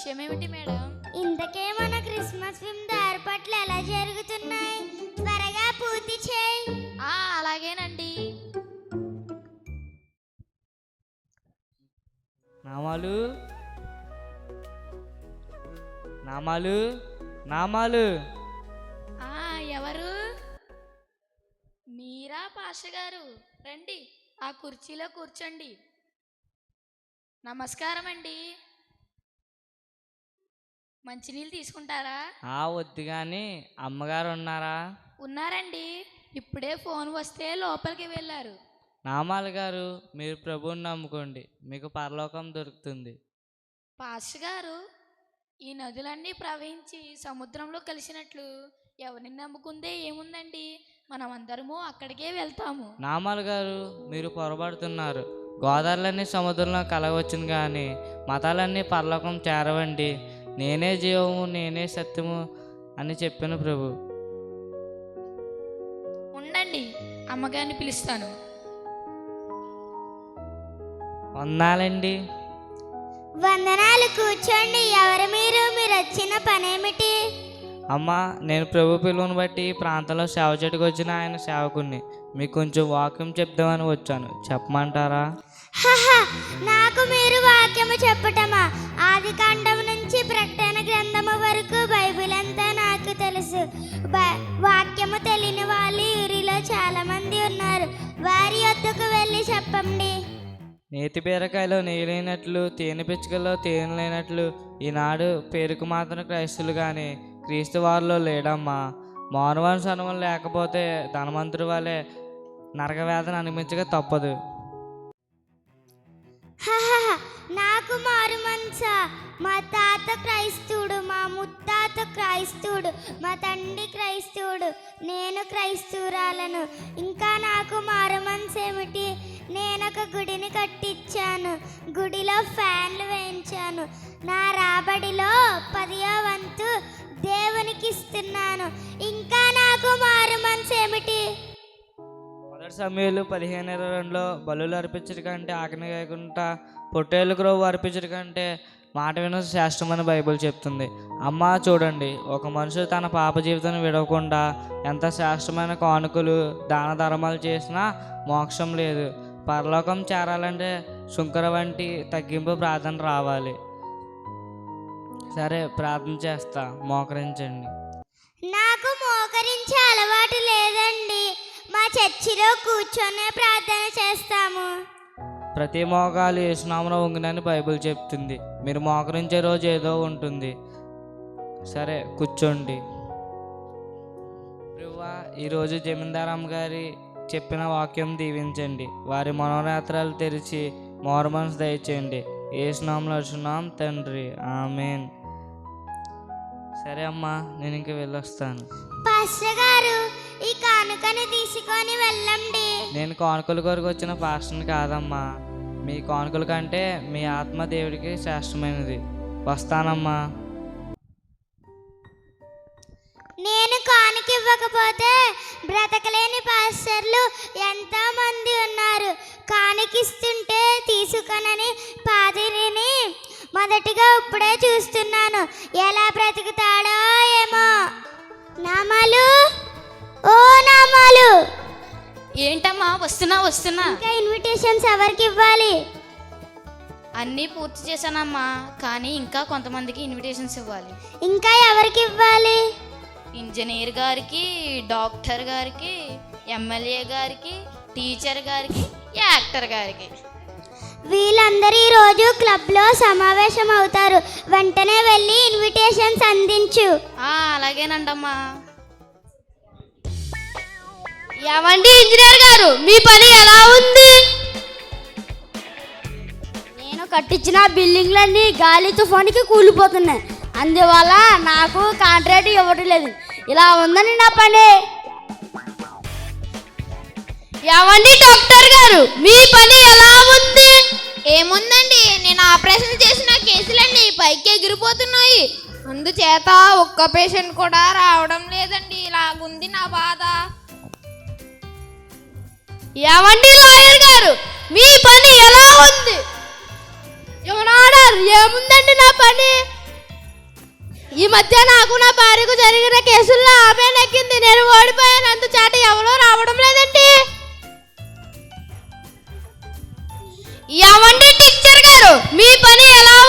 విషయం ఏమిటి మేడం? ఇంతకే మన క్రిస్మస్ విందు ఏర్పాట్లు ఎలా జరుగుతున్నాయి? త్వరగా పూర్తి చేయి. ఆ అలాగేనండి. నామాలు. నామాలు. నామాలు. ఆ ఎవరు? మీరా పాష గారు? రండి ఆ కుర్చీలో కూర్చోండి. నమస్కారం అండి మంచినీళ్ళు తీసుకుంటారా? ఆ వద్దు కానీ అమ్మగారు ఉన్నారా ఉన్నారండి. ఇప్పుడే ఫోన్ వస్తే లోపలికి వెళ్ళారు. నామాలు గారు మీరు ప్రభువుని నమ్ముకోండి. మీకు పరలోకం దొరుకుతుంది. పాస్టర్ గారు ఈ నదులన్నీ ప్రవహించి సముద్రంలో కలిసినట్లు ఎవరిని నమ్ముకుందే ఏముందండి? మనం అందరము అక్కడికే వెళ్తాము. నామాలు గారు మీరు పొరపడుతున్నారు గోదావరిలన్నీ సముద్రంలో కలగవచ్చును కానీ మతాలన్నీ పరలోకం చేరవండి. నేనే జీవము నేనే సత్యము అని చెప్పిన ప్రభు. ఉండండి అమ్మగారిని పిలుస్తాను. వందాలండి. వందనాలు కూర్చోండి ఎవరు మీరు? మీరు వచ్చిన పనేమిటి? అమ్మ నేను ప్రభు పిలువను బట్టి ఈ ప్రాంతంలో సేవ చెట్టుకు వచ్చిన ఆయన సేవకుణ్ణి. మీకు కొంచెం వాక్యం చెప్దామని వచ్చాను. చెప్పమంటారా? నాకు మీరు వాక్యము చెప్పండి. నేతి బీరకాయలో నేలైనట్లు తేనె పిచ్చుకల్లో తేనె లేనట్లు ఈనాడు పేరుకు మాత్రం క్రైస్తులు కానీ క్రీస్తు వారిలో లేడమ్మా. మానవాన్ సనువం లేకపోతే ధనవంతుడి వలె నరకవేదన అనిపించక తప్పదు. నాకు మారు మంచా. మా తాత క్రైస్తవుడు మా ముత్తాత క్రైస్తవుడు మా తండ్రి క్రైస్తవుడు నేను క్రైస్తవురాలను ఇంకా నాకు మారు ఏమిటి? నేను ఒక గుడిని కట్టించాను గుడిలో ఫ్యాన్లు వేయించాను. నా రాబడిలో పదియో వంతు దేవునికి ఇస్తున్నాను ఇంకా నాకు మారు ఏమిటి? మొదటి సమయంలో పదిహేను ఇరవై రెండులో బలులు అర్పించడం కంటే ఆకలి కాకుండా పొట్టేళ్ళు గ్రోవు అర్పించడం కంటే మాట విన శ్రేష్టమని బైబిల్ చెప్తుంది. అమ్మ చూడండి ఒక మనుషుడు తన పాప జీవితాన్ని విడవకుండా ఎంత శ్రేష్టమైన కానుకలు దాన ధర్మాలు చేసినా మోక్షం లేదు. పరలోకం చేరాలంటే శుంకర వంటి తగ్గింపు ప్రార్థన రావాలి. సరే ప్రార్థన చేస్తా. మోకరించండి. నాకు మోకరించే అలవాటు లేదండి. మా చర్చిలో కూర్చొనే ప్రార్థన చేస్తాము. ప్రతి మోకాలు యేసునామన వంగినని బైబిల్ చెప్తుంది. మీరు మోకరించే రోజు ఏదో ఉంటుంది. సరే కూర్చోండి. ప్రభువా ఈరోజు జమీందారమ్మ గారి చెప్పిన వాక్యం దీవించండి. వారి మనోనేత్రాలు తెరిచి మోరమన్స్ దయచేయండి. ఏసునామలు అర్చున్నాం తండ్రి. ఆమెన్. సరే అమ్మా నేను ఇంక వెళ్ళొస్తాను. పాస్టర్ గారు ఈ కానుకను తీసుకొని వెళ్ళండి. నేను కానుకల కొరకు వచ్చిన పాస్టర్ని కాదమ్మా. మీ కానుకల కంటే మీ ఆత్మ దేవుడికి శ్రేష్టమైనది. వస్తానమ్మా. నేను కానుక ఇవ్వకపోతే బ్రతకలేని పాస్టర్లు ఎంతో మంది ఉన్నారు కానుకిస్తుంటే తీసుకొనని పాదిరిని మొదటిగా ఇప్పుడే చూస్తున్నాను. ఎలా బ్రతుకుతాడో ఏమో. నామాలు ఓ నామాలు. ఏంటమ్మా వస్తున్నా వస్తున్నా. ఇంకా ఇన్విటేషన్స్ ఎవరికి ఇవ్వాలి? అన్నీ పూర్తి చేశానమ్మా కానీ ఇంకా కొంతమందికి ఇన్విటేషన్స్ ఇవ్వాలి. ఇంకా ఎవరికి ఇవ్వాలి? ఇంజనీర్ గారికి డాక్టర్ గారికి ఎమ్మెల్యే గారికి టీచర్ గారికి యాక్టర్ గారికి. వీళ్ళందరూ ఈ రోజు క్లబ్లో సమావేశం అవుతారు వెంటనే వెళ్ళి ఇన్విటేషన్స్ అందించు. అలాగేనండమ్మా. ఏమండి ఇంజనీర్ గారు? మీ పని ఎలా ఉంది? నేను కట్టించిన బిల్డింగ్లన్నీ గాలి తుఫానికి కూలిపోతున్నాయి. అందువల్ల నాకు కాంట్రాక్ట్ ఇవ్వటం లేదు. ఇలా ఉందని నా పని. ఏమండి డాక్టర్ గారు? మీ పని ఎలా ఉంది? ఏముందండి నేను ఆపరేషన్ చేసిన కేసులన్నీ పైకి ఎగిరిపోతున్నాయి. అందుచేత ఒక్క పేషెంట్ కూడా రావడం లేదండి. ఇలాగుంది నా బాధ. ఏమండి లాయర్ గారు? మీ పని ఎలా ఉంది? యువర్ ఏముందండి నా పని? ఈ మధ్య నాకు నా భార్యకు జరిగిన కేసుల్లో ఆమె నెక్కింది. నేను ఓడిపోయాను. అందుచేత ఎవరో రావడం లేదండి. ఏమండి టీచర్ గారు? మీ పని ఎలా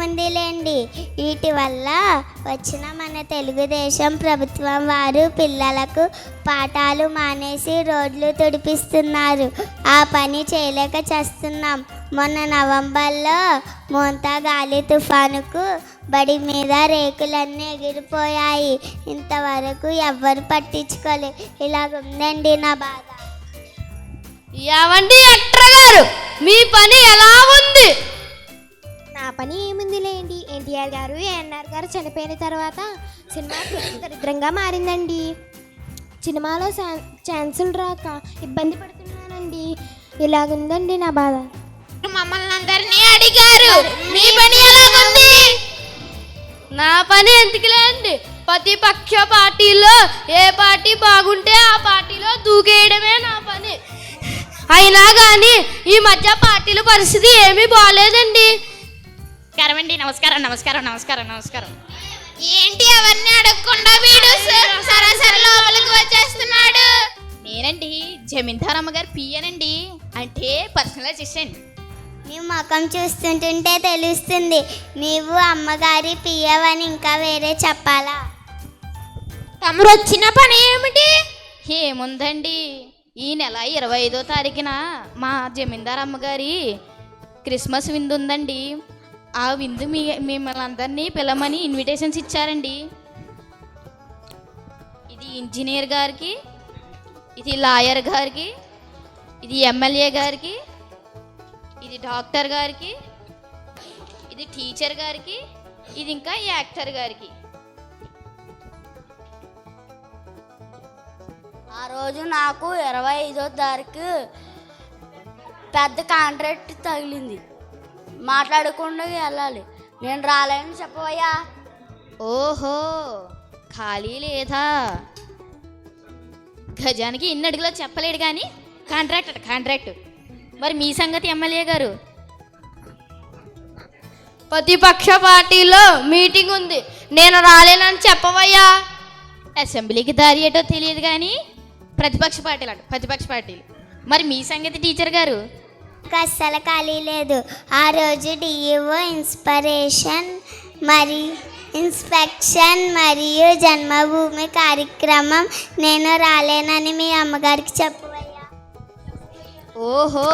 పని వీటి వల్ల వచ్చిన మన తెలుగుదేశం ప్రభుత్వం వారు పిల్లలకు పాఠాలు మానేసి రోడ్లు తుడిపిస్తున్నారు. ఆ పని చేయలేక చేస్తున్నాం. మొన్న నవంబర్లో మోంతా గాలి తుఫానుకు బడి మీద రేకులన్నీ ఎగిరిపోయాయి. ఇంతవరకు ఎవ్వరు పట్టించుకోలేదు ఇలాగుందండి నా బాధ. ఏమండి యాక్టర్ గారు? మీ పని ఎలా ఉంది? నా పని ఏముందిలేండి? ఎన్టీఆర్ గారు ఏఎన్ఆర్ గారు చనిపోయిన తర్వాత సినిమా దరిద్రంగా మారిందండి. సినిమాలో ఛాన్సులు రాక ఇబ్బంది పడుతున్నానండి. ఇలాగుందండి నా బాధ? మమ్మల్ని అందరినీ అడిగారు మీ పని ఎలాగుంది? నా పని ఎందుకులేండి? ప్రతిపక్ష పార్టీలో ఏ పార్టీ బాగుంటే ఆ పార్టీలో దూకేయడమే నా పని. అయినా కానీ ఈ మధ్య పార్టీల పరిస్థితి ఏమీ బాగాలేదండి నమస్కారం అండి నమస్కారం నమస్కారం నమస్కారం నమస్కారం. ఏంటి అవన్నీ అడగకుండా వీడు సరాసరి లోపలికి వచ్చేస్తున్నాడు? నేనండి జమీందార్ అమ్మగారు పియ్యనండి అంటే పర్సనల్ అసిస్టెంట్ నీ ముఖం చూస్తుంటుంటే తెలుస్తుంది. నీవు అమ్మగారి పియ్యవని ఇంకా వేరే చెప్పాలా? తమరు వచ్చిన పని ఏమిటి? ఏముందండి? ఈ నెల ఇరవై ఐదో తారీఖున మా జమీందార్ అమ్మగారి క్రిస్మస్ విందు ఉందండి ఆ విందు మీ మిమ్మల్ని అందరినీ పిలమని ఇన్విటేషన్స్ ఇచ్చారండి. ఇది ఇంజనీర్ గారికి ఇది లాయర్ గారికి ఇది ఎమ్మెల్యే గారికి ఇది డాక్టర్ గారికి ఇది టీచర్ గారికి ఇది ఇంకా యాక్టర్ గారికి. ఆ రోజు నాకు ఇరవై ఐదో తారీఖు పెద్ద కాంట్రాక్ట్ తగిలింది. మాట్లాడకుండా వెళ్ళాలి. నేను రాలేని చెప్పవయ్యా. ఓహో ఖాళీ లేదా? గజానికి ఇన్ని అడుగులో చెప్పలేడు కానీ కాంట్రాక్ట్ అట కాంట్రాక్ట్ మరి మీ సంగతి ఎమ్మెల్యే గారు? ప్రతిపక్ష పార్టీలో మీటింగ్ ఉంది. నేను రాలేనని చెప్పవయ్యా. అసెంబ్లీకి దారి ఏటో తెలియదు కానీ ప్రతిపక్ష పార్టీలు అంట ప్రతిపక్ష పార్టీలు. మరి మీ సంగతి టీచర్ గారు? నాకు అస్సలు ఖాళీ లేదు. ఆ రోజు డిఈఓ ఇన్స్పిరేషన్ మరి ఇన్స్పెక్షన్ మరియు జన్మభూమి కార్యక్రమం నేను రాలేనని మీ అమ్మగారికి చెప్పవయ్యా. ఓహో!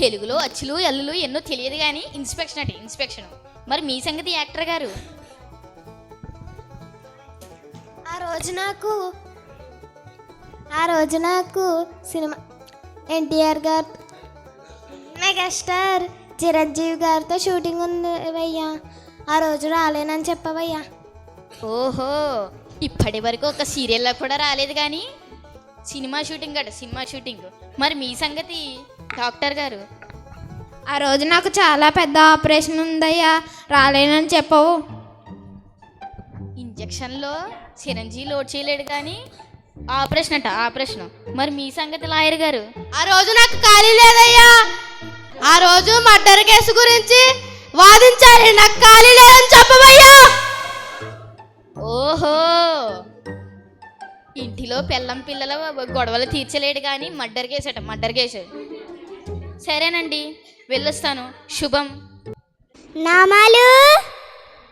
తెలుగులో అచ్చులు ఎల్లులు ఎన్నో తెలియదు కానీ ఇన్స్పెక్షన్ అంటే ఇన్స్పెక్షన్. మరి మీ సంగతి యాక్టర్ గారు? ఆ రోజు నాకు ఆ రోజు నాకు సినిమా ఎన్టీఆర్ గారు. మెగాస్టార్ చిరంజీవి గారితో షూటింగ్ ఉంది అయ్యా ఆ రోజు రాలేనని చెప్పవయ్యా. ఓహో ఇప్పటి వరకు ఒక సీరియల్లో కూడా రాలేదు కానీ సినిమా షూటింగ్ అట సినిమా షూటింగ్. మరి మీ సంగతి డాక్టర్ గారు? ఆ రోజు నాకు చాలా పెద్ద ఆపరేషన్ ఉందయ్యా. రాలేనని చెప్పవు. ఇంజక్షన్లో చిరంజీవి లోడ్ చేయలేడు కానీ ఆపరేషన్ అంట ఆపరేషన్ మరి మీ సంగతి లాయర్ గారు? ఆ రోజు నాకు ఖాళీ లేదయ్యా. ఆ రోజు మర్డర్ కేసు గురించి వాదించాలి. నాకు ఖాళీ లేదని చెప్పవయ్యా. ఓహో. ఇంటిలో పిల్లం పిల్లల గొడవలు తీర్చలేడు కానీ మర్డర్ కేసట మర్డర్ కేసు. సరేనండి వెళ్ళొస్తాను. శుభం. నామాలు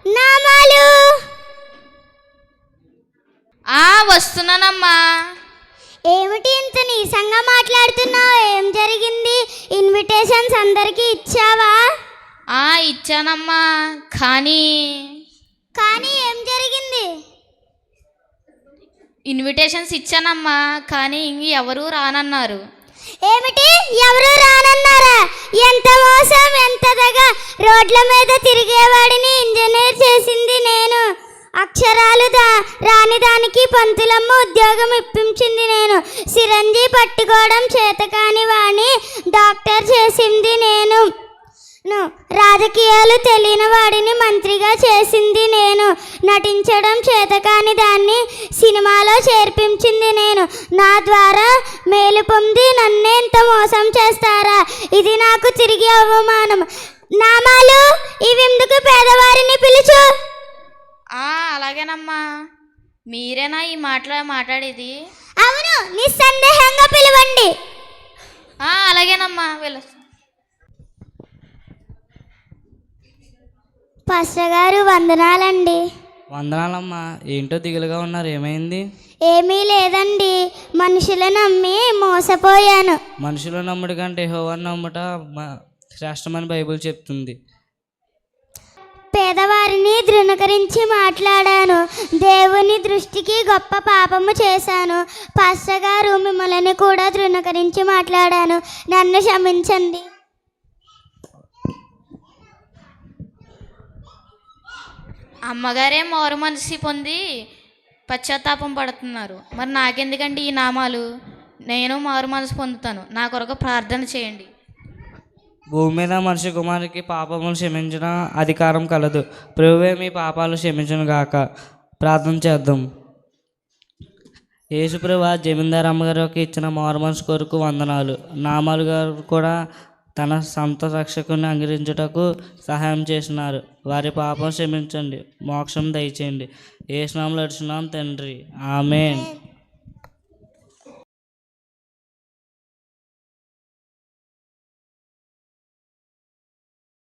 నామాలు. ఆ వస్తున్నానమ్మా. ఏమిటి ఇంత నీసంగా మాట్లాడుతున్నావు? ఏం జరిగింది? ఇన్విటేషన్స్ అందరికీ ఇచ్చావా? ఆ ఇచ్చానమ్మా. కానీ కానీ ఏం జరిగింది? ఇన్విటేషన్స్ ఇచ్చానమ్మా. కానీ ఇంక ఎవరూ రానన్నారు. ఏమిటి? ఎవరు రానన్నారా? ఎంత మోసం ఎంత దగ రోడ్ల మీద తిరిగేవాడిని ఇంజనీర్ చేసింది నేను. అక్షరాలు దా రానిదానికి పంతులమ్మ ఉద్యోగం ఇప్పించింది నేను. సిరంజి పట్టుకోవడం చేతకాని వాణ్ణి డాక్టర్ చేసింది నేను. రాజకీయాలు తెలియని వాడిని మంత్రిగా చేసింది నేను. నటించడం చేతకాని దాన్ని సినిమాలో చేర్పించింది నేను. నా ద్వారా మేలు పొంది నన్నే ఇంత మోసం చేస్తారా? ఇది నాకు తిరిగి అవమానం. నామాలు ఇవి ఎందుకు పేదవారిని పిలుచు. అలాగేనమ్మా. మీరేనా ఈ మాటలు మాట్లాడేది? అవును నిస్సందేహంగా పిలవండి. ఆ, అలాగేనమ్మా వెళ్ళొస్తా. పాస్టర్ గారు వందనాలండి. వందనాలమ్మా. ఏంటో దిగులుగా ఉన్నారు ఏమైంది? ఏమీ లేదండి. మనుషులను నమ్మి మోసపోయాను. మనుషుల నమ్ముడు కంటే హోవన్ నమ్ముట మ- శ్రేష్టమని బైబిల్ చెప్తుంది. పేదవారిని ధృవీకరించి మాట్లాడాను. దేవుని దృష్టికి గొప్ప పాపము చేశాను. పాస్టగారు మిమ్మల్ని కూడా ధృవీకరించి మాట్లాడాను. నన్ను క్షమించండి. అమ్మగారే మారు మనసి పొంది పశ్చాత్తాపం పడుతున్నారు. మరి నాకెందుకండి ఈ నామాలు? నేను మారు మనసు పొందుతాను. నా కొరకు ప్రార్థన చేయండి. భూమి మీద మనిషి కుమారికి పాపములు క్షమించిన అధికారం కలదు. ప్రభువే మీ పాపాలు క్షమించను గాక. ప్రార్థన చేద్దాం. యేసుప్రభు జమీందార్ అమ్మగారికి ఇచ్చిన మార్మన్స్ కొరకు వందనాలు. నామాలు గారు కూడా తన సొంత రక్షకుని అంగరించుటకు సహాయం చేసినారు. వారి పాపం క్షమించండి. మోక్షం దయచేయండి. ఏ స్నామంలో అడుచున్నాం తండ్రి. ఆమెన్.